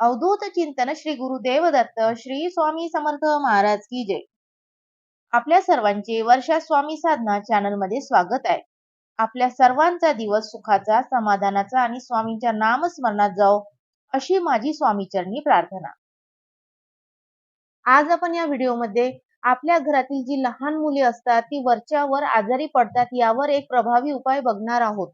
अवधूत चिंतन श्री गुरुदेव दत्त श्री स्वामी समर्थ महाराज की जय. आपल्या सर्वांचे वर्षा स्वामी साधना चॅनलमध्ये स्वागत आहे. आपल्या सर्वांचा दिवस सुखाचा समाधानाचा आणि स्वामींच्या नामस्मरणात जाओ अशी माझी स्वामीचरणी प्रार्थना. आज आपण या व्हिडिओमध्ये आपल्या घरातील जी लहान मुले असतात ती वरच्यावर आजारी पडतात यावर एक प्रभावी उपाय बघणार आहोत.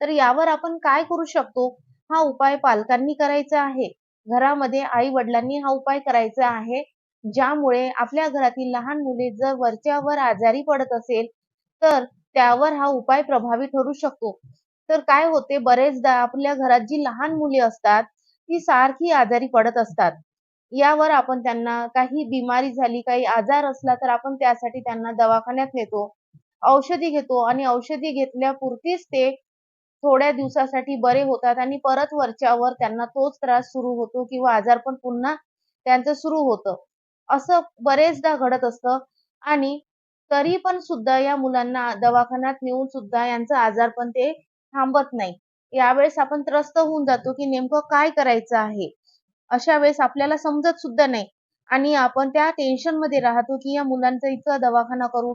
तर यावर आपण काय करू शकतो? हा उपाय पालकांनी करायचा आहे. घरामध्ये आई वडिलांनी हा उपाय करायचा आहे ज्यामुळे आपल्या घरातील लहान मुले जर वरच्यावर आजारी पडत असेल तर त्यावर हा उपाय प्रभावी ठरू शकतो. तर काय होते बरेचदा आपल्या घरात जी लहान मुले असतात ती सारखी आजारी पडत असतात. यावर आपण त्यांना काही बिमारी झाली काही आजार असला तर आपण त्यासाठी त्यांना दवाखान्यात नेतो औषधी घेतो आणि औषधी घेतल्यापुरतीच ते थोड्या दिवसासाठी बरे होतात आणि परत वरच्यावर त्यांना तोच त्रास सुरू होतो किंवा आजार पण पुन्हा त्यांचं सुरू होतं. असं बरेचदा घडत असतं. आणि तरी पण सुद्धा या मुलांना दवाखान्यात नेऊन सुद्धा यांचं आजार पण ते थांबत नाही. यावेळेस आपण त्रस्त होऊन जातो की नेमकं काय करायचं आहे? अशा वेळेस आपल्याला समजत सुद्धा नाही. आणि आपण त्या टेन्शनमध्ये राहतो की या मुलांचा इतका दवाखाना करू.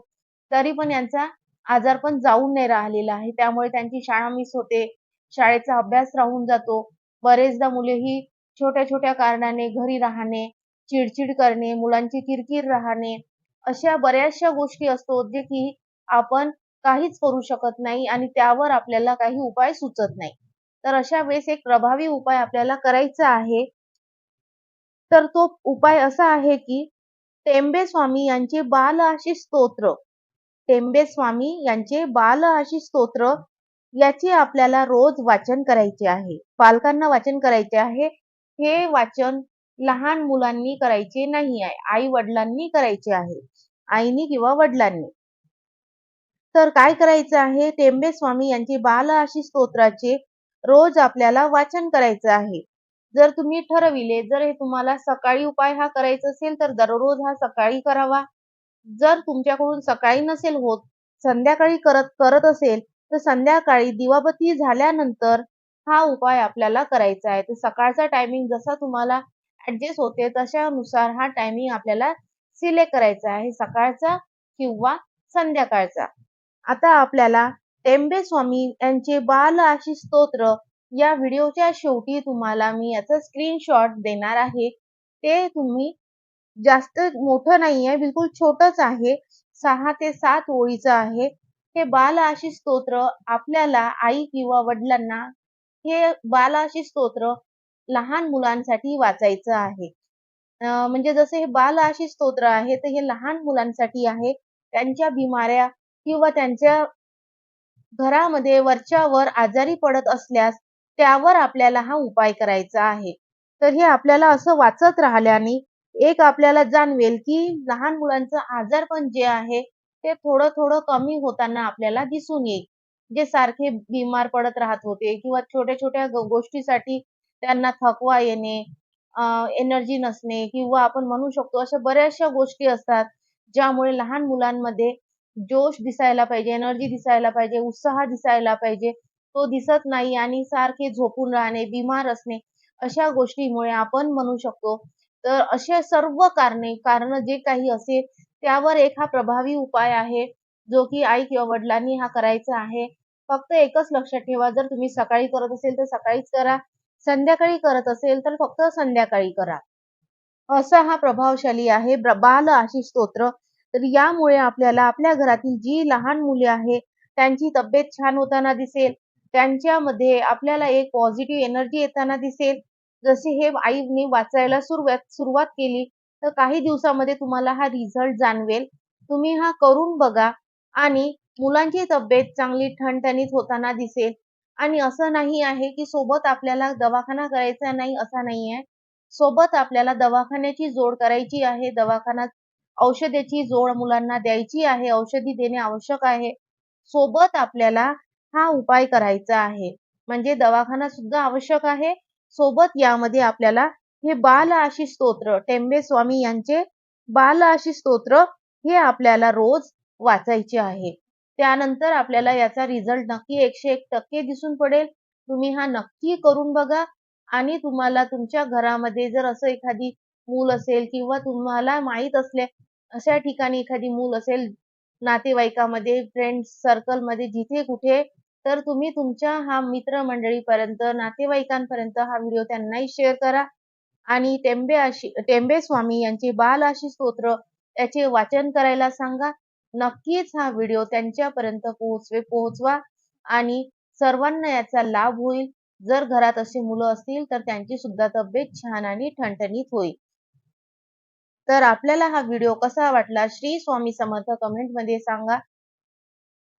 तरी पण यांचा आजार पण जाऊन नाही राहिलेला आहे. त्यामुळे त्यांची शाळा मिस होते. शाळेचा अभ्यास राहून जातो. बरेचदा मुले ही छोट्या छोट्या कारणाने घरी राहणे चिडचिड करणे मुलांची किरकिर राहणे अशा बऱ्याचशा गोष्टी असतो जे की आपण काहीच करू शकत नाही आणि त्यावर आपल्याला काही उपाय सुचत नाही. तर अशा वेळेस एक प्रभावी उपाय आपल्याला करायचा आहे. तर तो उपाय असा आहे की टेंबे स्वामी यांचे बाल आशिष स्तोत्र. टेंबे स्वामी यांचे बाल आशिष स्तोत्र याचे आपल्याला रोज वाचन करायचे आहे. पालकांना वाचन करायचे आहे. हे वाचन लहान मुलांनी करायचे नाही आहे. आई वडिलांनी करायचे आहे. आईनी किंवा वडिलांनी. तर काय करायचं आहे? टेंबे स्वामी यांचे बाल आशिष स्तोत्राचे रोज आपल्याला वाचन करायचं आहे. जर तुम्ही ठरविले जर हे तुम्हाला सकाळी उपाय हा करायचा असेल तर दररोज हा सकाळी करावा. जर तुमच्याकडून सकाळी नसेल होत संध्याकाळी करत करत असेल तर संध्याकाळी दिवाबत्ती झाल्यानंतर हा उपाय आपल्याला करायचा आहे. तर सकाळचा टायमिंग जसा तुम्हाला ऍडजस्ट होते तशानुसार हा टायमिंग आपल्याला सिलेक्ट करायचा आहे सकाळचा किंवा संध्याकाळचा. आता आपल्याला टेंबे स्वामी यांचे बाल आशिष स्तोत्र या व्हिडिओच्या शेवटी तुम्हाला मी याचा स्क्रीनशॉट देणार आहे. ते तुम्ही जास्त मोठं नाहीये बिलकुल छोटच आहे. सहा ते सात ओळीचं आहे. हे बाल स्तोत्र आपल्याला आई किंवा वडिलांना हे बाल स्तोत्र लहान मुलांसाठी वाचायचं आहे. म्हणजे जसे हे बाल स्तोत्र आहे तर हे लहान मुलांसाठी आहे. त्यांच्या बिमाऱ्या किंवा त्यांच्या घरामध्ये वरच्यावर आजारी पडत असल्यास त्यावर आपल्याला हा उपाय करायचा आहे. तर हे आपल्याला असं वाचत राहिल्याने एक आपल्याला जाणवेल की लहान मुलांचं आजार पण जे आहे ते थोडं थोडं कमी होताना आपल्याला दिसून येईल. जे सारखे बिमार पडत राहत होते किंवा छोट्या छोट्या गोष्टीसाठी त्यांना थकवा येणे एनर्जी नसणे किंवा आपण म्हणू शकतो अशा बऱ्याचशा गोष्टी असतात ज्यामुळे लहान मुलांमध्ये जोश दिसायला पाहिजे एनर्जी दिसायला पाहिजे उत्साह दिसायला पाहिजे. तो दिसत नाही आणि सारखे झोपून राहणे बिमार असणे अशा गोष्टीमुळे आपण म्हणू शकतो तर असे सर्व कारणे कारण जे काही असेल त्यावर एक हा प्रभावी उपाय आहे जो की आई किंवा वडिलांनी हा करायचा आहे. फक्त एकच लक्षात ठेवा जर तुम्ही सकाळी करत असेल तर सकाळीच करा संध्याकाळी करत असेल तर फक्त संध्याकाळी करा. असा हा प्रभावशाली आहे बाल आशिष स्तोत्र. तर यामुळे आपल्याला आपल्या घरातील जी लहान मुले आहे त्यांची तब्येत छान होताना दिसेल. त्यांच्यामध्ये आपल्याला एक पॉझिटिव्ह एनर्जी येताना दिसेल. जसे हे आईने वाचायला सुरुवात सुरुवात केली तर काही दिवसामध्ये तुम्हाला हा रिझल्ट जाणवेल. तुम्ही हा करून बघा आणि मुलांची तब्येत चांगली ठणठणीत होताना दिसेल. आणि असं नाही आहे की सोबत आपल्याला दवाखाना करायचा नाही असा नाही आहे सोबत आपल्याला दवाखान्याची जोड करायची आहे दवाखाना औषधाची जोड मुलांना द्यायची आहे औषधी देणे आवश्यक आहे. सोबत आपल्याला हा उपाय करायचा आहे. म्हणजे दवाखाना सुद्धा आवश्यक आहे सोबत यामध्ये आपल्याला हे बाल आशिष स्तोत्र टेंबे स्वामी यांचे बाल आशिष स्तोत्र हे आपल्याला रोज वाचायचे आहे. त्यानंतर आपल्याला याचा रिझल्ट नक्की एकशे एक टक्के दिसून पडेल. तुम्ही हा नक्की करून बघा आणि तुम्हाला तुमच्या घरामध्ये जर असं एखादी मूल असेल किंवा तुम्हाला माहीत असल्या अशा ठिकाणी एखादी मूल असेल नातेवाईकामध्ये फ्रेंड्स सर्कलमध्ये जिथे कुठे तर तुम्ही तुमच्या हा मित्रमंडळीपर्यंत नातेवाईकांपर्यंत हा व्हिडिओ त्यांनाही शेअर करा. आणि टेंबे आशी टेंबे स्वामी यांचे बाल आशी स्तोत्र याचे वाचन करायला सांगा. नक्कीच हा व्हिडिओ त्यांच्यापर्यंत पोहोचवे पोहोचवा. आणि सर्वांना याचा लाभ होईल. जर घरात असे मुलं असतील तर त्यांची सुद्धा तब्येत छान आणि ठणठणीत होईल. तर आपल्याला हा व्हिडिओ कसा वाटला श्री स्वामी समर्थ कमेंटमध्ये सांगा.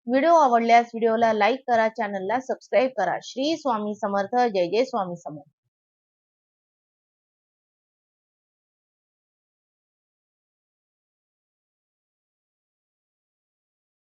व्हिडिओ आवडल्यास व्हिडिओला लाईक करा चॅनलला सबस्क्राईब करा. श्री स्वामी समर्थ. जय जय स्वामी समर्थ.